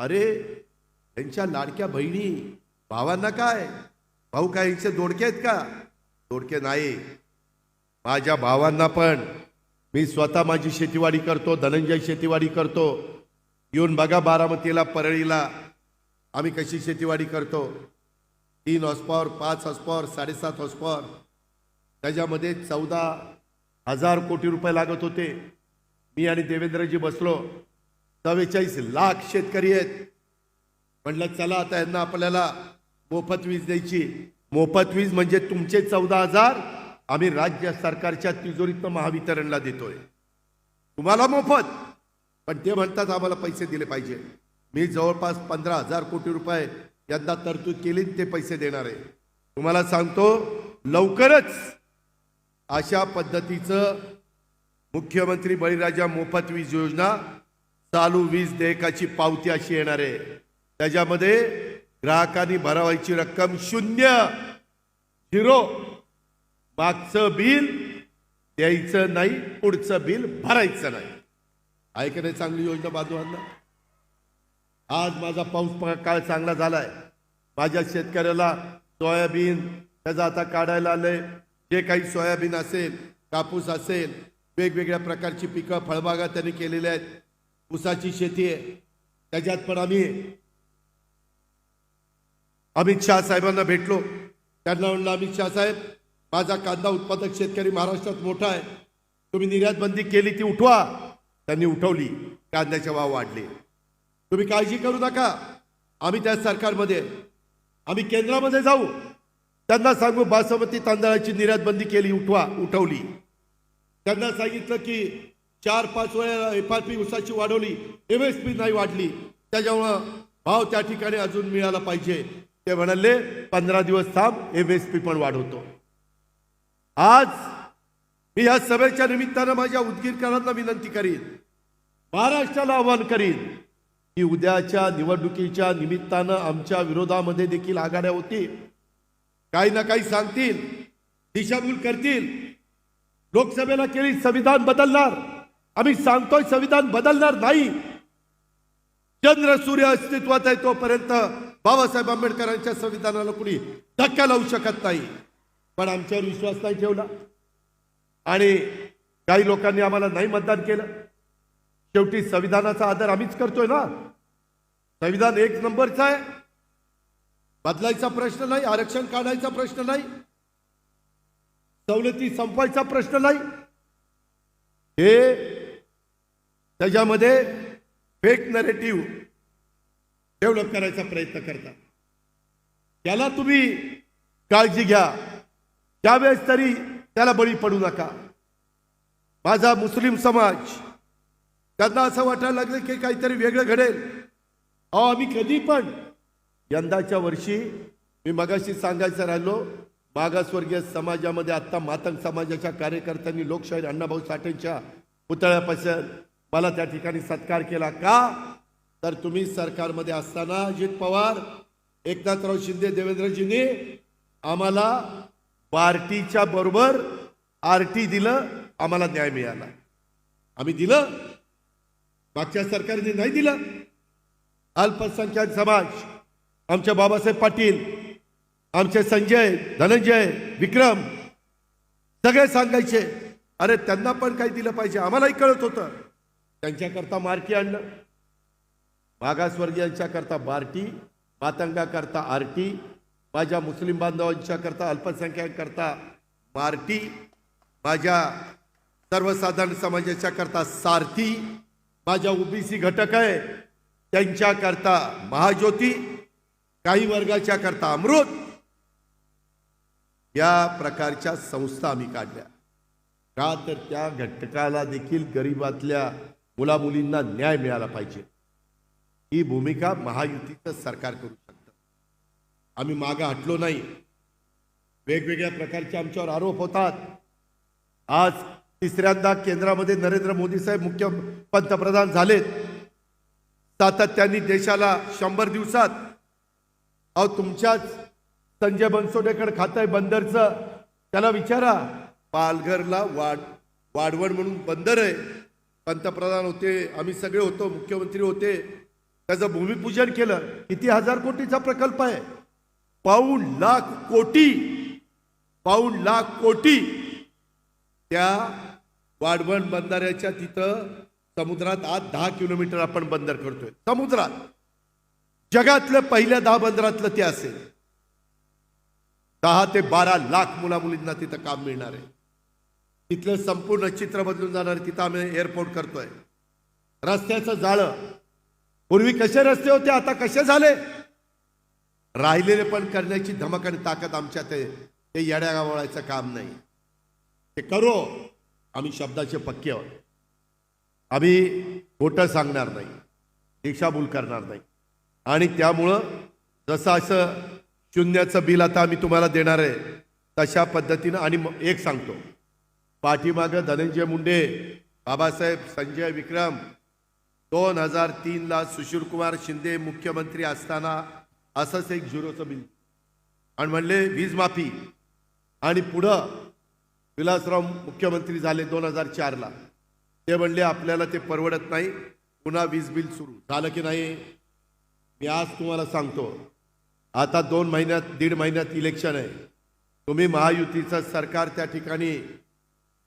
अरे त्यांच्या लाडक्या बहिणी भावांना काय? भाऊ काय यांचे दोडके आहेत का? दोडके नाही. माझ्या भावांना पण. मी स्वतः माझी शेतीवाडी करतो धनंजय शेतीवाडी करतो. येऊन बघा बारामतीला परळीला. आम्ही कशी शेतीवाडी करतो? तीन हॉस्पॉवर पाच हॉस्पॉवर साडेसात हॉस्पॉवर. त्याच्यामध्ये चौदा हजार कोटी रुपये लागत होते. मी आणि देवेंद्रजी बसलो. चव्वेचाळीस लाख शेतकरी आहेत. म्हटलं चला आता यांना आपल्याला मोफत वीज द्यायची. मोफत वीज म्हणजे तुमचे चौदा हजार आम्ही राज्य सरकारच्या तिजोरीतनं महावितरणला देतोय. तुम्हाला मोफत. पण ते म्हणतात आम्हाला पैसे दिले पाहिजे. मी जवळपास पंधरा हजार कोटी रुपये यंदा तरतूद केली ते पैसे देणार आहे. तुम्हाला सांगतो लवकरच अशा पद्धतीचं मुख्यमंत्री बळीराजा मोफत वीज योजना चालू वीज देयकाची पावती अशी येणार आहे. त्याच्यामध्ये ग्राहकांनी भरावायची रक्कम शून्य झिरो. मागचं बिल द्यायचं नाही पुढचं बिल भरायचं नाही. आहे का नाही चांगली योजना बांधवांना? आज माझा पाऊस काळ चांगला झालाय. माझ्या शेतकऱ्याला सोयाबीन त्याचा आता काढायला आलंय. जे काही सोयाबीन असेल कापूस असेल वेगवेगळ्या प्रकारची पिकं फळबागा त्यांनी केलेल्या आहेत. ऊसाची शेती आहे. त्याच्यात पण आम्ही अमित शहा साहेबांना भेटलो. त्यांना म्हणलं अमित शहा साहेब माझा कांदा उत्पादक शेतकरी महाराष्ट्रात मोठा आहे. तुम्ही निर्यात बंदी केली ती उठवा. त्यांनी उठवली. कांद्याचे भाव वाढले. तुम्ही काळजी करू नका. आम्ही त्या सरकारमध्ये आम्ही केंद्रामध्ये जाऊ. त्यांना सांगू बासमती तांदळाची निर्यात बंदी केली उठवा उठवली. त्यांना सांगितलं की चार पाच वेळा एफ आर पी उसाची वाढवली एम एस पी नाही वाढली. त्याच्यामुळं भाव त्या ठिकाणी अजून मिळाला पाहिजे. ते म्हणाले पंधरा दिवस थांब एम एस पी पण वाढवतो. आज मी या सभेच्या निमित्तानं माझ्या उदगीरकरांना विनंती करीन महाराष्ट्राला आवाहन करीन की उद्याच्या निवडणुकीच्या निमित्तानं आमच्या विरोधामध्ये देखील आघाड्या होतील. काही ना काही सांगतील दिशाभूल करतील. लोकसभेला केली संविधान बदलणार. आम्ही सांगतोय संविधान बदलणार नाही. चंद्र सूर्य अस्तित्वात आहे तोपर्यंत बाबासाहेब आंबेडकरांच्या संविधानाला कुणी धक्का लावू शकत नाही. पण आमच्यावर विश्वास नाही ठेवला. आणि काही लोकांनी आम्हाला नाही मतदान केलं. शेवटी संविधानाचा आदर आम्हीच करतोय ना. संविधान एक नंबरचा आहे. बदलायचा प्रश्न नाही आरक्षण काढायचा प्रश्न नाही. सवलती संपवायचा प्रश्न नाही. हे त्याच्यामध्ये फेक नरेटिव्ह डेव्हलप करायचा प्रयत्न करता त्याला तुम्ही काळजी घ्या. त्यावेळेस तरी त्याला बळी पडू नका. माझा मुस्लिम समाज त्यांना असं वाटायला लागलं की काहीतरी वेगळं घडेल. अहो आम्ही कधी पण यंदाच्या वर्षी मी मगाशी सांगायचं राहिलो मागासवर्गीय समाजामध्ये आत्ता मातंग समाजाच्या कार्यकर्त्यांनी लोकशाहीर अण्णाभाऊ साठेंच्या पुतळ्यापासून मला त्या ठिकाणी सत्कार केला का? तर तुम्ही सरकारमध्ये असताना अजित पवार एकनाथराव शिंदे देवेंद्रजींनी आम्हाला पार्टीच्या बरोबर आर टी दिलं आम्हाला न्याय मिळाला. आम्ही दिलं मागच्या सरकारने नाही दिलं. अल्पसंख्याक समाज आमच्या बाबासाहेब पाटील आमचे संजय धनंजय विक्रम सगळे सांगायचे अरे त्यांना पण काही दिलं पाहिजे. आम्हालाही कळत होतं. त्यांच्याकरता मार्की आणलं. मागासवर्गीयांच्या करता बार्टी मातंगाकरता आरटी माझ्या मुस्लिम बांधवांच्या करता अल्पसंख्याकरता मार्टी माझ्या सर्वसाधारण समाजाच्या करता सारथी माझ्या ओबीसी घटक आहे त्यांच्याकरता महाज्योती काही वर्गाच्या करता अमृत. या प्रकारच्या संस्था आम्ही काढल्या. का तर त्या घटकाला देखील गरिबातल्या मुलामुलींना न्याय मिळाला पाहिजे. ही भूमिका महायुतीचं सरकार करू शकतं. आम्ही मागं हटलो नाही. वेगवेगळ्या प्रकारचे आमच्यावर आरोप होतात. आज तिसऱ्यांदा केंद्रामध्ये नरेंद्र मोदी साहेब मुख्य पंतप्रधान झालेत. सातत्याने देशाला शंभर दिवसात अहो तुमच्याच संजय बनसोडेकडे खातंय बंदरचं त्याला विचारा. पालघरला वाढ वाढवण म्हणून बंदर आहे. पंतप्रधान होते आम्ही सगळे होतो मुख्यमंत्री होते. त्याचं भूमिपूजन केलं. किती हजार कोटीचा प्रकल्प आहे? पाऊण लाख कोटी. पाऊण लाख कोटी. त्या वाढवण बंधाऱ्याच्या तिथं समुद्रात आज दहा किलोमीटर आपण बंदर करतोय. समुद्रात. जगातलं पहिल्या दहा बंदरातलं ते असेल. दहा ते बारा लाख मुला मुलींना तिथं काम मिळणार आहे. तिथलं संपूर्ण चित्र बदलून जाणार तिथं आम्ही एअरपोर्ट करतोय. रस्त्याचं जाळं. पूर्वी कसे रस्ते होते आता कसे झाले? राहिलेले पण करण्याची धमक आणि ताकद आमच्या ते येड्या गावळायचं काम नाही. ते करू. आम्ही शब्दाचे पक्के आहोत. आम्ही खोटं सांगणार नाही. दिशाभूल करणार नाही. आणि त्यामुळं जसं असं शून्याचं बिल आता आम्ही तुम्हाला देणार आहे तशा पद्धतीनं आणि एक सांगतो. पाठीमागं धनंजय मुंडे बाबासाहेब संजय विक्रम दोन हजार तीनला सुशीलकुमार शिंदे मुख्यमंत्री असताना असंच एक झिरोचं बिल. आणि म्हणले वीज माफी. आणि पुढं विलासराव मुख्यमंत्री झाले दोन हजार चारला. ते म्हणले आपल्याला ते परवडत नाही. पुन्हा वीज बिल सुरू. झालं की नाही? मी आज तुम्हाला सांगतो. आता दोन महिन्यात दीड महिन्यात इलेक्शन आहे. तुम्ही महायुतीचं सरकार त्या ठिकाणी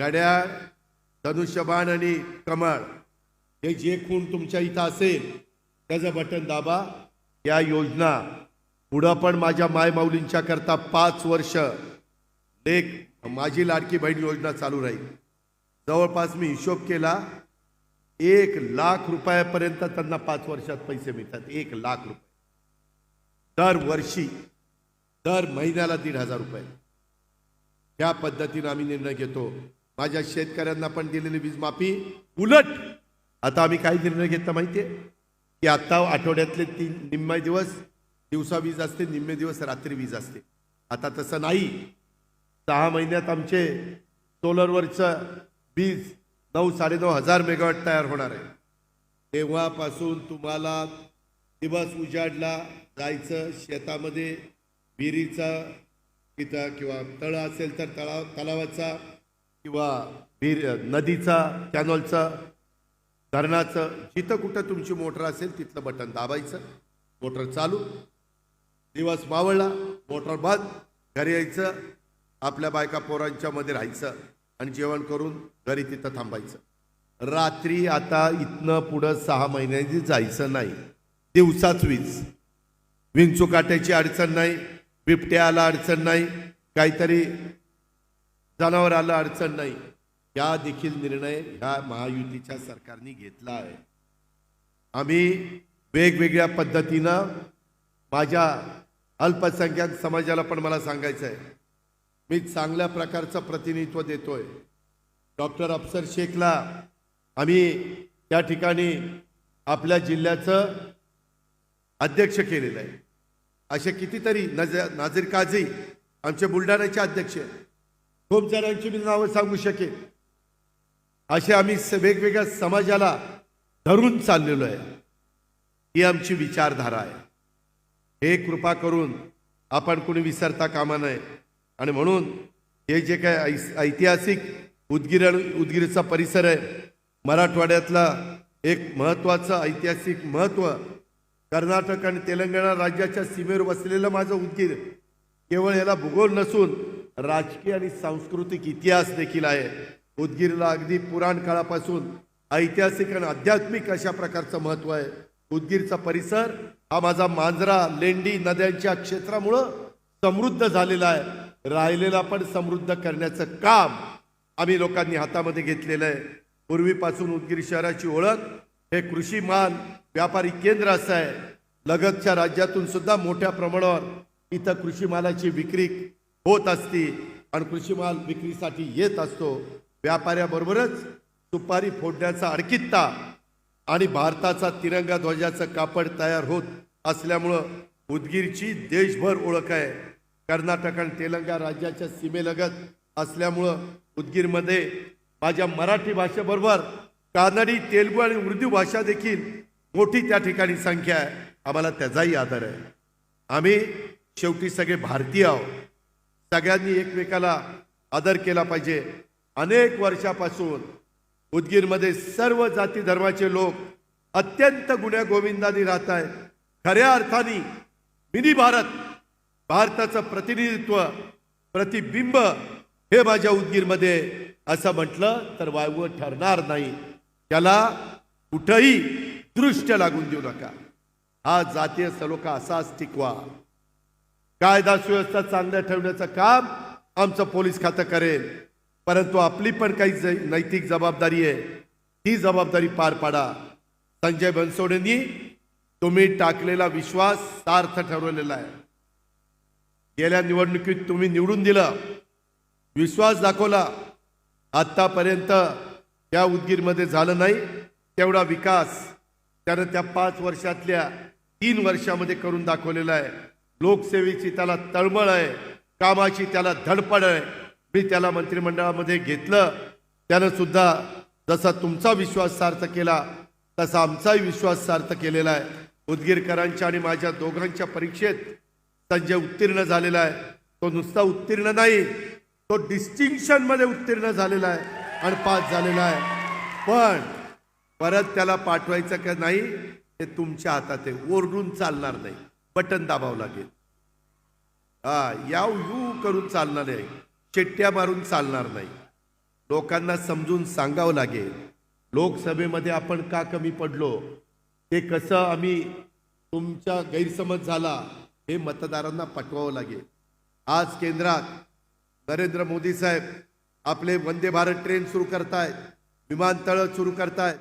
घड्याळ धनुष्यबाण आणि कमळ हे जे खूण तुमच्या इथं असेल त्याचं बटन दाबा. या योजना पुढं पण माझ्या मायमाऊलींच्या करता पाच वर्ष. एक माझी लाडकी बहीण योजना चालू राहील. जवळपास मी हिशोब केला एक लाख रुपयापर्यंत त्यांना पाच वर्षात पैसे मिळतात. एक लाख रुपये. दरवर्षी दर महिन्याला दीड हजार रुपये. या पद्धतीनं आम्ही निर्णय घेतो. माझ्या शेतकऱ्यांना पण दिलेली वीज माफी. उलट. आता आम्ही काय निर्णय घेतला माहितीये? की आता आठवड्यातले तीन निम्मे दिवस दिवसा वीज असते निम्मे दिवस रात्री वीज असते. आता तसं नाही. सहा महिन्यात आमचे सोलरवरचं वीज नऊ साडेनऊ हजार मेगावॅट तयार होणार आहे. तेव्हापासून तुम्हाला दिवस उजाडला जायचं शेतामध्ये विहिरीचा तिथं किंवा तळ असेल तर तळाव तलावाचा किंवा विहीर नदीचा कॅनॉलचा धरणाचं जिथं कुठं तुमची मोटर असेल तिथलं बटन दाबायचं मोटर चालू दिवस मावळला मोटर बंद घरी यायचं आपल्या बायका पोरांच्या मध्ये राहायचं आणि जेवण करून घरी तिथं थांबायचं. रात्री आता इथनं पुढं सहा महिन्यांनी जायचं नाही. दिवसाच वीज. विंचू काट्याची अडचण नाही बिबट्याला अडचण नाही काहीतरी जनावर आलं अडचण नाही. या देखील निर्णय ह्या महायुतीच्या सरकारने घेतला आहे. आम्ही वेगवेगळ्या पद्धतीनं माझ्या अल्पसंख्याक समाजाला पण मला सांगायचं आहे. मी चांगल्या प्रकारचं प्रतिनिधित्व देतोय. डॉक्टर अफसर शेखला आम्ही त्या ठिकाणी आपल्या जिल्ह्याचं अध्यक्ष केलेलं आहे. असे कितीतरी नज नाझीर काझी आमचे बुलढाण्याचे अध्यक्ष आहेत. खूप जणांची मी नावं सांगू शकेन. असे आम्ही स- वेगवेगळ्या समाजाला धरून चाललेलो आहे. ही आमची विचारधारा आहे. हे कृपा करून आपण कोणी विसरता कामा नये. आणि म्हणून हे जे काय ऐस- ऐतिहासिक उदगीर आणि उदगीरचा परिसर आहे मराठवाड्यातला एक महत्त्वाचं ऐतिहासिक महत्त्व कर्नाटक आणि तेलंगणा राज्याच्या सीमेवर वसलेलं माझं उदगीर केवळ याला भूगोल नसून राजकीय आणि सांस्कृतिक इतिहास देखील आहे. उदगीरला अगदी पुराण काळापासून ऐतिहासिक आणि आध्यात्मिक अशा प्रकारचं महत्त्व आहे. उदगीरचा परिसर हा माझा मांजरा लेंडी नद्यांच्या क्षेत्रामुळं समृद्ध झालेला आहे. राहिलेला पण समृद्ध करण्याचं काम आम्ही लोकांनी हातामध्ये घेतलेलं आहे. पूर्वीपासून उदगीर शहराची ओळख हे कृषी माल व्यापारी केंद्र असं आहे. लगतच्या राज्यातून सुद्धा मोठ्या प्रमाणावर इथं कृषी मालाची विक्री होत असती आणि कृषी माल विक्रीसाठी येत असतो व्यापाऱ्याबरोबरच सुपारी फोडण्याचा अडकित्ता आणि भारताचा तिरंगा ध्वजाचं कापड तयार होत असल्यामुळं उदगीरची देशभर ओळख आहे. कर्नाटक आणि तेलंगणा राज्याच्या सीमेलगत असल्यामुळं उदगीरमध्ये माझ्या मराठी भाषेबरोबर कानडी तेलगू आणि उर्दू भाषा देखील मोठी त्या ठिकाणी संख्या आहे. आम्हाला त्याचाही आदर आहे. आम्ही शेवटी सगळे भारतीय आहोत. सगळ्यांनी एकमेकाला आदर केला पाहिजे. अनेक वर्षापासून उदगीरमध्ये सर्व जाती धर्माचे लोक अत्यंत गुण्या गोविंदाने राहत आहे खऱ्या अर्थाने मिनी भारत भारताचं प्रतिनिधित्व प्रतिबिंब हे माझ्या उदगीरमध्ये असं म्हटलं तर वायव ठरणार नाही. त्याला कुठंही दृष्ट लागून देऊ नका. हा जातीय सलोखा असाच टिकवा. कायदा सुव्यवस्था चांगल्या ठेवण्याचं काम आमचं पोलीस खातं करेल. परंतु आपली पण काही नैतिक जबाबदारी आहे. ही जबाबदारी पार पाडा. संजय बनसोडेंनी तुम्ही टाकलेला विश्वास सार्थ ठरवलेला आहे. गेल्या निवडणुकीत तुम्ही निवडून दिलं. विश्वास दाखवला. आतापर्यंत त्या उदगीरमध्ये झालं नाही तेवढा विकास त्यानं त्या पाच वर्षातल्या तीन वर्षामध्ये करून दाखवलेला आहे. लोकसेवेची त्याला तळमळ आहे कामाची त्याला धडपड आहे. मी त्याला मंत्रिमंडळामध्ये घेतलं. त्यानं सुद्धा जसा तुमचा विश्वास सार्थ केला तसा आमचाही विश्वास सार्थ केलेला आहे. उदगीरकरांच्या आणि माझ्या दोघांच्या परीक्षेत संजय उत्तीर्ण झालेला आहे. तो नुसता उत्तीर्ण नाही तो डिस्टिंक्शनमध्ये उत्तीर्ण झालेला आहे आणि पास झालेला आहे. पण परत त्याला पाठवायचं का नाही हे तुमच्या हातात आहे. ओरडून चालणार नाही. बटन दाबावं लागेल. हा याव यू करून चालणार नाही चिट्ट्या मारून चालणार नाही. लोकांना समजून सांगावं लागेल. लोकसभेमध्ये आपण का कमी पडलो? ते कसं आम्ही तुमचा गैरसमज झाला हे मतदारांना पटवावं लागेल. आज केंद्रात नरेंद्र मोदी साहेब आपले वंदे भारत ट्रेन सुरू करतायत विमानतळं सुरू करतायत.